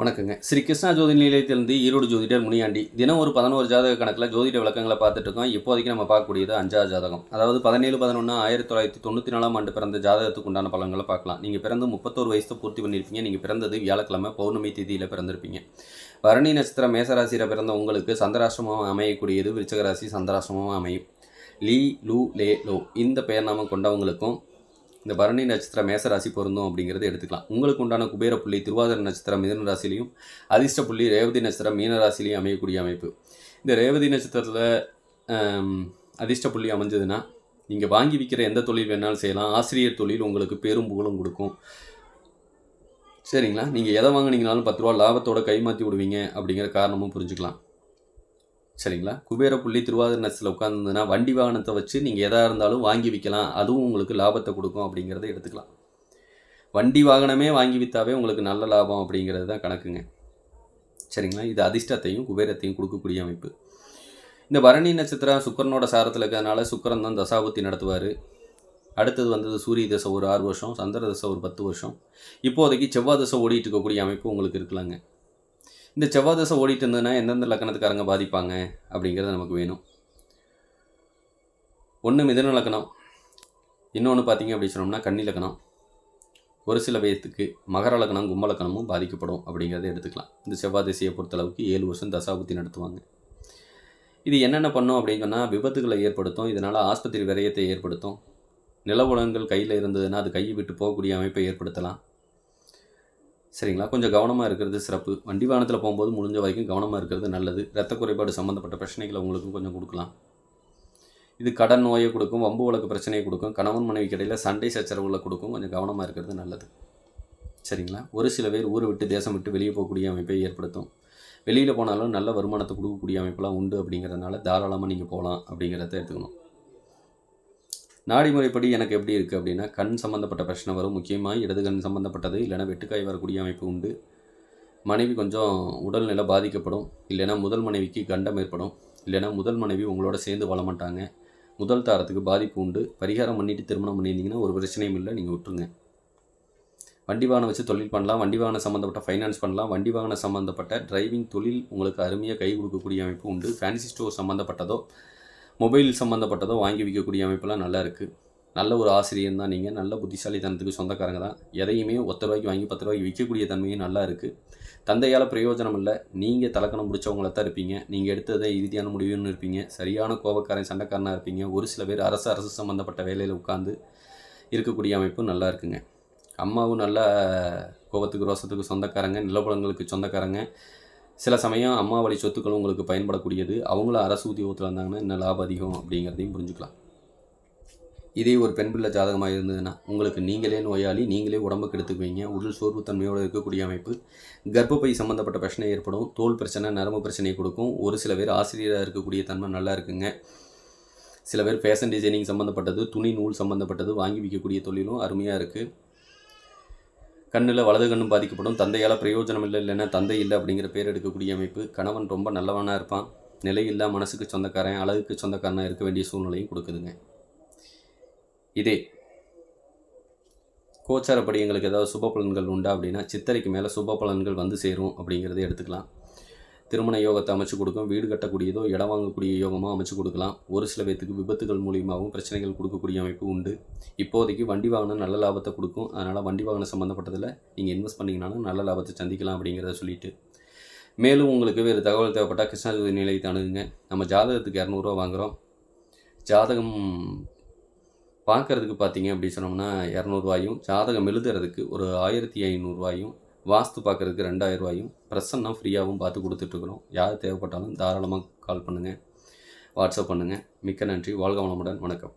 வணக்கங்க. ஸ்ரீ கிருஷ்ணா ஜோதி நிலையத்திலிருந்து ஈரோடு ஜோதிடர் முனியாண்டி. தினம் ஒரு பதினோரு ஜாதக கணக்கில் ஜோதிட விளக்கங்களை பார்த்துட்டு இருக்கோம் இப்போதைக்கு நம்ம பார்க்கக்கூடியது அஞ்சாவது ஜாதகம். அதாவது பதினேழு பதினொன்று ஆயிரத்தி தொள்ளாயிரத்தி தொண்ணூற்றி நாலாம் ஆண்டு பிறந்த ஜாதகத்துக்கு உண்டான பலன்களை பார்க்கலாம். நீங்கள் பிறந்து முப்பத்தோரு வயசு பூர்த்தி பண்ணியிருப்பீங்க. நீங்கள் பிறந்தது வியாழக்கிழமை பௌர்ணமி திதியில் பிறந்திருப்பீங்க. பரணி நட்சத்திரம் மேசராசியில் பிறந்த உங்களுக்கு சந்திராசிரமம் அமையக்கூடியது. விருச்சகராசி ராசி அமையும். லீ லூ லே லோ. இந்த பெயர் நாமம் கொண்டவங்களுக்கும் இந்த பரணி நட்சத்திரம் மேச ராசி பொருந்தும் அப்படிங்கிறத எடுத்துக்கலாம். உங்களுக்கு உண்டான குபேர புள்ளி திருவாதிர நட்சத்திரம் மிதன ராசிலையும் அதிர்ஷ்ட புள்ளி ரேவதி நட்சத்திரம் மீன ராசிலையும் அமையக்கூடிய அமைப்பு. இந்த ரேவதி நட்சத்திரத்தில் அதிர்ஷ்ட புள்ளி அமைஞ்சதுன்னா நீங்கள் வாங்கி விற்கிற எந்த தொழில் வேணாலும் செய்யலாம். ஆசிரியர் தொழில் உங்களுக்கு பெரும் புகழும் கொடுக்கும். சரிங்களா? நீங்கள் எதை வாங்கினீங்கனாலும் பத்து ரூபா லாபத்தோட கைமாற்றி விடுவீங்க அப்படிங்கிற காரணமும் புரிஞ்சுக்கலாம். சரிங்களா? குபேர புள்ளி திருவாதிரை நட்சத்திரத்தில் உட்காந்துருந்ததுன்னா வண்டி வாகனத்தை வச்சு நீங்கள் எதாக இருந்தாலும் வாங்கி விற்கலாம் அதுவும் உங்களுக்கு லாபத்தை கொடுக்கும் அப்படிங்கிறத எடுத்துக்கலாம். வண்டி வாகனமே வாங்கி விற்றாவே உங்களுக்கு நல்ல லாபம் அப்படிங்கிறது தான் கணக்குங்க. சரிங்களா? இது அதிர்ஷ்டத்தையும் குபேரத்தையும் கொடுக்கக்கூடிய அமைப்பு. இந்த பரணி நட்சத்திரம் சுக்கரனோட சாரத்தில் இருக்கிறதுனால சுக்கரன் தான் தசாபுத்தி நடத்துவார். அடுத்தது வந்தது சூரிய தசை ஒரு ஆறு வருஷம் சந்திர தசை ஒரு பத்து வருஷம். இப்போதைக்கு செவ்வாய் தசை ஓடிட்டு இருக்கக்கூடிய அமைப்பு உங்களுக்கு இருக்கலாங்க. இந்த செவ்வாய் தசை ஓடிட்டு இருந்ததுன்னா எந்தெந்த லக்கணத்துக்காரங்க பாதிப்பாங்க அப்படிங்கிறது நமக்கு வேணும். ஒன்று மிதன லக்கணம். இன்னொன்று பார்த்தீங்க அப்படி சொன்னோம்னா கன்னி லக்கணம். ஒரு சில பேர்த்துக்கு மகர லக்கணம் கும்ப லக்கணமும் பாதிக்கப்படும் அப்படிங்கிறத எடுத்துக்கலாம். இந்த செவ்வாய் திசையை பொறுத்தளவுக்கு ஏழு வருஷம் தசாபுத்தி நடத்துவாங்க. இது என்னென்ன பண்ணும் அப்படின்னு சொன்னால் விபத்துகளை ஏற்படுத்தும் இதனால் ஆஸ்பத்திரி விரயத்தை ஏற்படுத்தும் நிலவுலகங்கள் கையில் இருந்ததுன்னா அது கையை விட்டு போகக்கூடிய அமைப்பை ஏற்படுத்தலாம். சரிங்களா? கொஞ்சம் கவனமாக இருக்கிறது சிறப்பு. வண்டி வாகனத்தில் போகும்போது முடிஞ்ச வரைக்கும் கவனமாக இருக்கிறது நல்லது. ரத்த குறைபாடு சம்மந்தப்பட்ட பிரச்சனைகளை உங்களுக்கும் கொஞ்சம் கொடுக்கலாம். இது கடன் நோயை கொடுக்கும் வம்பு வழக்கு பிரச்சனையை கொடுக்கும் கணவன் மனைவிக்கு இடையில் சண்டை சச்சரவுகளை கொடுக்கும் கொஞ்சம் கவனமாக இருக்கிறது நல்லது. சரிங்களா? ஒரு சில பேர் ஊரை விட்டு தேசம் விட்டு வெளியே போகக்கூடிய அமைப்பை ஏற்படுத்தும். வெளியில் போனாலும் நல்ல வருமானத்தை கொடுக்கக்கூடிய அமைப்பெல்லாம் உண்டு அப்படிங்கிறதுனால தாராளமாக நீங்கள் போகலாம் அப்படிங்கிறத எடுத்துக்கணும். நாடி முறைப்படி எனக்கு எப்படி இருக்குது அப்படின்னா கண் சம்மந்தப்பட்ட பிரச்சனை வரும். முக்கியமாக இடது கண் சம்மந்தப்பட்டது இல்லைன்னா வெட்டுக்காய் வரக்கூடிய அமைப்பு உண்டு. மனைவி கொஞ்சம் உடல்நிலை பாதிக்கப்படும். இல்லைன்னா முதல் மனைவிக்கு கண்டம் ஏற்படும். இல்லைன்னா முதல் மனைவி உங்களோட சேர்ந்து வாழ மாட்டாங்க. முதல் தாரத்துக்கு பாதிப்பு உண்டு. பரிகாரம் பண்ணிட்டு திருமணம் பண்ணியிருந்தீங்கன்னா ஒரு பிரச்சனையும் இல்லை. நீங்கள் விட்டுருங்க. வண்டி வாகனம் வச்சு தொழில் பண்ணலாம். வண்டி வாகனம் சம்மந்தப்பட்ட ஃபைனான்ஸ் பண்ணலாம். வண்டி வாகனம் சம்மந்தப்பட்ட டிரைவிங் தொழில் உங்களுக்கு அருமையாக கை கொடுக்கக்கூடிய அமைப்பு உண்டு. ஃபேன்சி ஸ்டோர் சம்மந்தப்பட்டதோ மொபைல் சம்மந்தப்பட்டதோ வாங்கி விற்கக்கூடிய அமைப்பெல்லாம் நல்லா இருக்குது நல்ல ஒரு ஆசிரியர் தான் நீங்கள் நல்ல புத்திசாலித்தனத்துக்கு சொந்தக்காரங்க தான். எதையுமே ஒத்த ரூபாய்க்கு வாங்கி பத்து ரூபாய்க்கு விற்கக்கூடிய தன்மையும் நல்லா இருக்குது தந்தையால் பிரயோஜனம் இல்லை. நீங்கள் தலக்கணம் முடிச்சவங்கள தான் இருப்பீங்க. நீங்கள் எடுத்ததை இறுதியான முடிவுன்னு இருப்பீங்க. சரியான கோபக்காரன் சண்டைக்காரனாக இருப்பீங்க. ஒரு சில பேர் அரசு அரசு சம்மந்தப்பட்ட வேலையில் உட்காந்து இருக்கக்கூடிய அமைப்பும் நல்லா இருக்குங்க. அம்மாவும் நல்ல கோபத்துக்கு ரோசத்துக்கு சொந்தக்காரங்க. நிலப்பலங்களுக்கு சொந்தக்காரங்க. சில சமயம் அம்மா வழி சொத்துக்களும் உங்களுக்கு பயன்படக்கூடியது. அவங்களும் அரசு உத்தியோகத்தில் இருந்தாங்கன்னா இன்னும் லாபம் அதிகம் அப்படிங்கிறதையும் புரிஞ்சுக்கலாம். இதே ஒரு பெண் பிள்ளை ஜாதகமாக இருந்ததுன்னா உங்களுக்கு நீங்களே நோயாளி நீங்களே உடம்புக்கு எடுத்துக்குவீங்க. உடல் சோர்வுத்தன்மையோடு இருக்கக்கூடிய அமைப்பு. கர்ப்பப்பை சம்மந்தப்பட்ட பிரச்சனை ஏற்படும். தோல் பிரச்சனை நரம்பு பிரச்சனையை கொடுக்கும். ஒரு சில பேர் ஆசிரியராக இருக்கக்கூடிய தன்மை நல்லா இருக்குங்க. சில பேர் ஃபேஷன் டிசைனிங் சம்மந்தப்பட்டது துணி நூல் சம்மந்தப்பட்டது வாங்கி விற்கக்கூடிய தொழிலும் அருமையாக இருக்குது கண்ணில் வலது கண்ணும் பாதிக்கப்படும். தந்தையால் பிரயோஜனம் இல்லை இல்லைன்னா தந்தை இல்லை அப்படிங்கிற பேர் எடுக்கக்கூடிய அமைப்பு. கணவன் ரொம்ப நல்லவனாக இருப்பான். நிலை இல்லை மனசுக்கு சொந்தக்காரன் அழகுக்கு சொந்தக்காரனாக இருக்க வேண்டிய சூழ்நிலையும் கொடுக்குதுங்க. இதே கோச்சாரப்படி எங்களுக்கு ஏதாவது சுப பலன்கள் உண்டா அப்படின்னா சித்தரைக்கு மேலே சுப பலன்கள் வந்து சேரும் அப்படிங்கிறத எடுத்துக்கலாம். திருமண யோகத்தை அமைச்சு கொடுக்கும் வீடு கட்டக்கூடியதோ இடம் வாங்கக்கூடிய யோகமாக அமைச்சு கொடுக்கலாம். ஒரு சில பேர்த்துக்கு விபத்துகள் மூலியமாகவும் பிரச்சனைகள் கொடுக்கக்கூடிய அமைப்பு உண்டு. இப்போதைக்கு வண்டி வாகனம் நல்ல லாபத்தை கொடுக்கும். அதனால் வண்டி வாகனம் சம்மந்தப்பட்டதில் நீங்கள் இன்வெஸ்ட் பண்ணிங்கனாலும் நல்ல லாபத்தை சந்திக்கலாம் அப்படிங்கிறத சொல்லிட்டு. மேலும் உங்களுக்கு வேறு தகவல் தேவைப்பட்டால் கிருஷ்ணாஜோதி நிலையத்தை அணுகுங்க. நம்ம ஜாதகத்துக்கு இரநூறுவா வாங்குகிறோம் ஜாதகம் பார்க்குறதுக்கு பார்த்தீங்க அப்படி சொன்னோம்னா இரநூறுவாயும் ஜாதகம் எழுதுறதுக்கு ஒரு ஆயிரத்தி ஐநூறுரூவாயும் வாஸ்து பார்க்குறதுக்கு ரெண்டாயிரம் ரூபாயும் பிரசன்னா ஃப்ரீயாகவும் பார்த்து கொடுத்துட்ருக்குறோம். யார் தேவைப்பட்டாலும் தாராளமாக கால் பண்ணுங்கள் வாட்ஸ்அப் பண்ணுங்கள் மிக்க நன்றி. வாழ்க வளமுடன். வணக்கம்.